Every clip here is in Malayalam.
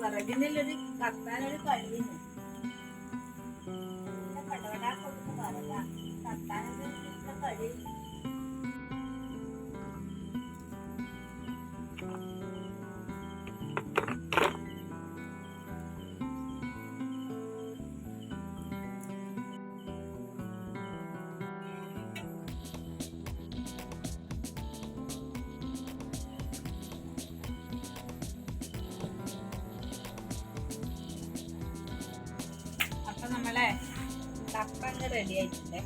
വിറകിനൊരു കത്താനൊരു കഴിയുന്നു കടവടാ കൊടുത്ത് പറക കത്താനൊരു ഇത്ര അങ്ങ് റെഡി ആയിട്ടുണ്ട്.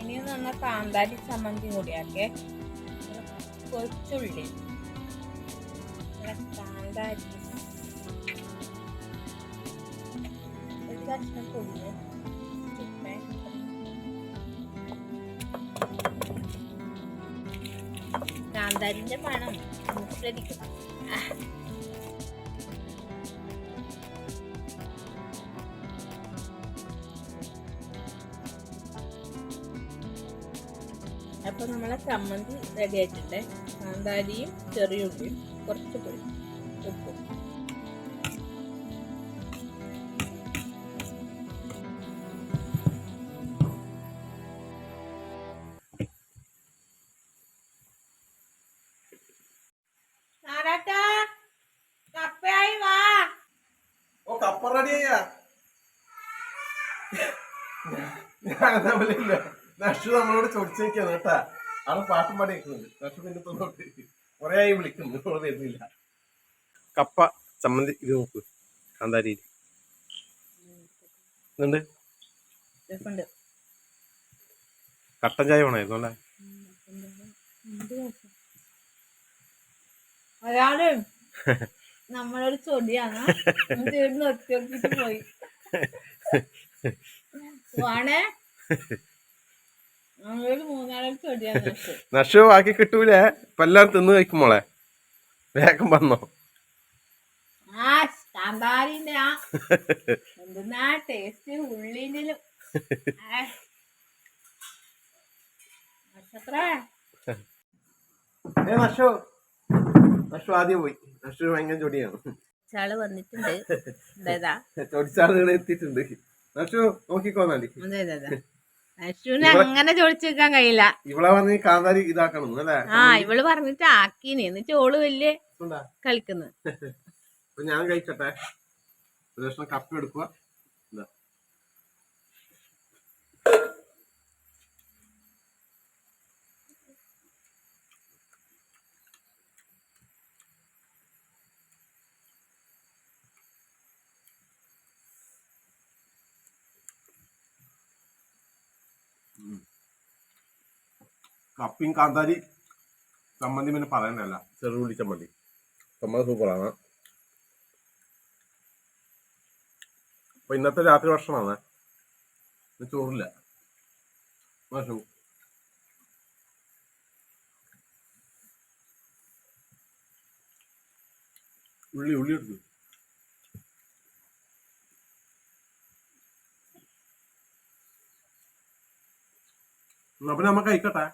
ഇനി കാന്താരി ചമ്മന്തി കൂടിയാക്കെ. കൊച്ചുള്ളി കാന്താരി ഒരു പണം കാന്താരിന്റെ മണം നമ്മളെ ചമ്മന്തി റെഡി ആയിട്ടുണ്ട് കാന്താരിയും ചെറിയ ഉള്ളിയും കുറച്ച് ഉപ്പും ഓ ഞാൻ തമ്മിലില്ല? നഷു നമ്മളോട് ചോദിച്ചേക്കാണ് കേട്ടാ. ആൾ പാട്ടും പാടി നിൽക്കുന്നുണ്ട് നഷു പിന്നെ തൊന്നോട്ട് കൊറേ ആയി വിളിക്കുന്നു. വരുന്നില്ല കപ്പ ചമ്മന്തി ഇത് നോക്ക്. കാന്താരി. ഇതുണ്ട്? കട്ടൻ ചായ വേണമായിരുന്നു അല്ലേ ഒരാൾ. നമ്മളൊരു ചൊടിയാണ്. ഒത്തി നോക്കിട്ട് പോയി. വാണേ. നഷു ബാക്കി കിട്ടൂലേ? എല്ലാരും തിന്ന് കഴിക്കും മോളെ. വേഗം വന്നോ. ആ കാന്താരിന്റെ ആ. എന്തെന്നാ ടേസ്റ്റ് ഏ നഷു. നഷു ആദ്യം പോയി. ഭയങ്കര ചൊടിയാണ് ചാൾ വന്നിട്ടുണ്ട്. ചൊടിച്ചാളുകൾ എത്തിയിട്ടുണ്ട്. നഷു നോക്കിക്കോന്നാണ്ടി അശ്വിന് അങ്ങനെ ചോദിച്ചു വെക്കാൻ കഴിയില്ല. ഇവളെ പറഞ്ഞ് കാന്താരി ഇതാക്കണം അല്ലേ? ആ ഇവൾ പറഞ്ഞിട്ട് ആക്കീന്. എന്നിട്ട് ഓൾ വലിയ ഉണ്ടാ. കളിക്കുന്നു. അപ്പൊ ഞാൻ കഴിക്കട്ടെ. ഒരു കപ്പ് കപ്പ എടുക്കുക കപ്പയും കാന്താരി ചമ്മന്തി പിന്നെ പറയണ്ടല്ല ചെറുപുള്ളി ചമ്മന്തി. ചമ്മന്തി സൂപ്പറാണ്. അപ്പൊ ഇന്നത്തെ രാത്രി ഭക്ഷണമാണ്. ചോറില്ല. ഭക്ഷണം ഉള്ളി ഉള്ളി എടുത്തു അപ്പൊ നമ്മ കഴിക്കട്ടെ.